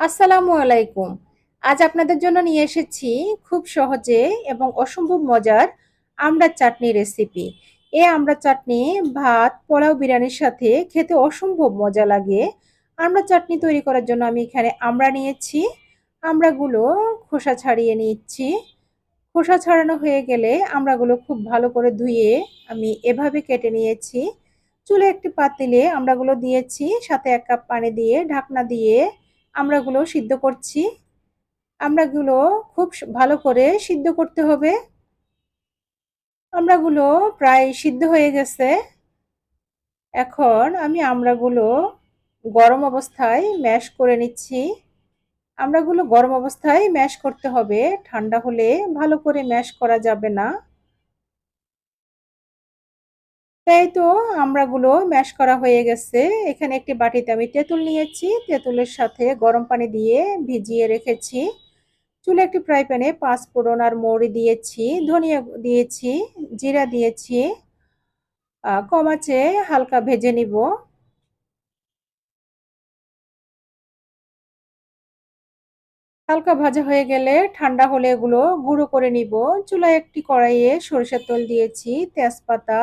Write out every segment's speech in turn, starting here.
আসসালামু আলাইকুম। আজ আপনাদের জন্য নিয়ে এসেছি খুব সহজে এবং অসম্ভব মজার আমড়ার চাটনি রেসিপি এই আমড়ার চাটনি, ভাত, পোলাও, বিরিয়ানির সাথে খেতে অসম্ভব মজা লাগে। আমড়া চাটনি তৈরি করার জন্য আমি এখানে আমড়া নিয়েছি আমড়াগুলো খোসা ছাড়িয়ে নিচ্ছি। খোসা ছাড়ানো হয়ে গেলে আমড়াগুলো খুব ভালো করে ধুয়ে আমি এভাবে কেটে নিয়েছি। চুলে একটি পাতিলে আমড়াগুলো দিয়েছি, সাথে এক কাপ পানি দিয়ে ঢাকনা দিয়ে আমড়াগুলো সিদ্ধ করছি। আমড়াগুলো খুব ভালো করে সিদ্ধ করতে হবে। আমড়াগুলো প্রায় সিদ্ধ হয়ে গেছে। এখন আমি আমড়াগুলো গরম অবস্থায় ম্যাশ করে নিচ্ছি। আমড়াগুলো গরম অবস্থায় ম্যাশ করতে হবে। ঠান্ডা হলে ভালো করে ম্যাশ করা যাবে না। তাই তো আমড়াগুলো ম্যাশ করা হয়ে গেছে। এখানে একটি বাটিতে আমি তেঁতুল নিয়েছি। তেঁতুলের সাথে গরম পানি দিয়ে ভিজিয়ে রেখেছি। চুলে একটি ফ্রাই প্যানে পাঁচ ফোড়ন আর মৌরি দিয়েছি, ধনিয়া দিয়েছি, জিরা দিয়েছি। কম আঁচে হালকা ভেজে নিব। হালকা ভাজা হয়ে গেলে ঠান্ডা হলে এগুলো গুঁড়ো করে নিব। চুলায় একটি কড়াইয়ে সরিষার তেল দিয়েছি, তেজপাতা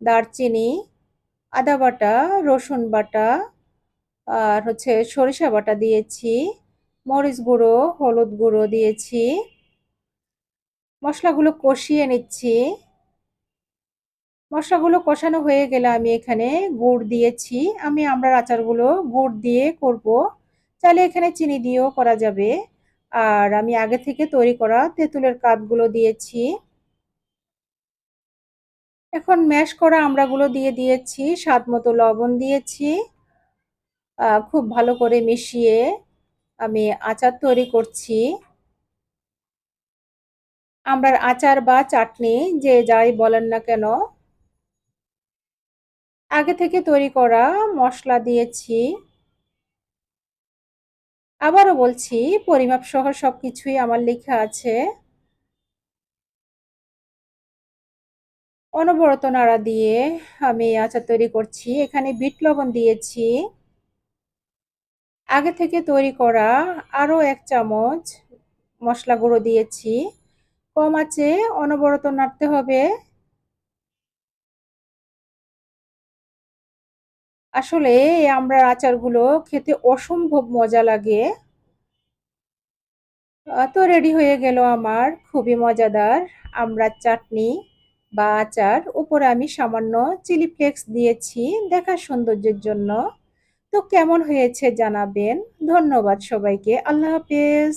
দারচিনি, আদা বাটা, রসুন বাটা, আর হচ্ছে সরিষা বাটা দিয়েছি, মরিচ গুঁড়ো, হলুদ গুঁড়ো দিয়েছি। মশলাগুলো কষিয়ে নিচ্ছি। মশলাগুলো কষানো হয়ে গেলে আমি এখানে গুড় দিয়েছি। আমি আমরার আচারগুলো গুড় দিয়ে করব। চাইলে এখানে চিনি দিয়েও করা যাবে। আর আমি আগে থেকে তৈরি করা তেঁতুলের কাপগুলো দিয়েছি। এখন ম্যাশ করা আমড়াগুলো দিয়ে দিয়েছি, স্বাদ মতো লবণ দিয়েছি। খুব ভালো করে মিশিয়ে আমি আচার তৈরি করছি। আমরার আচার বা চাটনি যে যাই বলেন না কেন। আগে থেকে তৈরি করা মশলা দিয়েছি। আবারও বলছি, পরিমাপ সহ সব কিছুই আমার লেখা আছে। অনবরত নাড়া দিয়ে আমি আচার তৈরি করছি। এখানে বিট লবণ দিয়েছি। আগে থেকে তৈরি করা আরও এক চামচ মশলা গুঁড়ো দিয়েছি। কম আছে, অনবরত নাড়তে হবে। আসলে আমরা আচারগুলো খেতে অসম্ভব মজা লাগে। তো রেডি হয়ে গেল আমার, খুবই মজাদার। আমরা চাটনি বা আচার, উপরে আমি সামান্য চিলি ফ্লেক্স দিয়েছি দেখার সৌন্দর্যের জন্য। তো কেমন হয়েছে জানাবেন। ধন্যবাদ সবাইকে। আল্লাহ হাফেজ।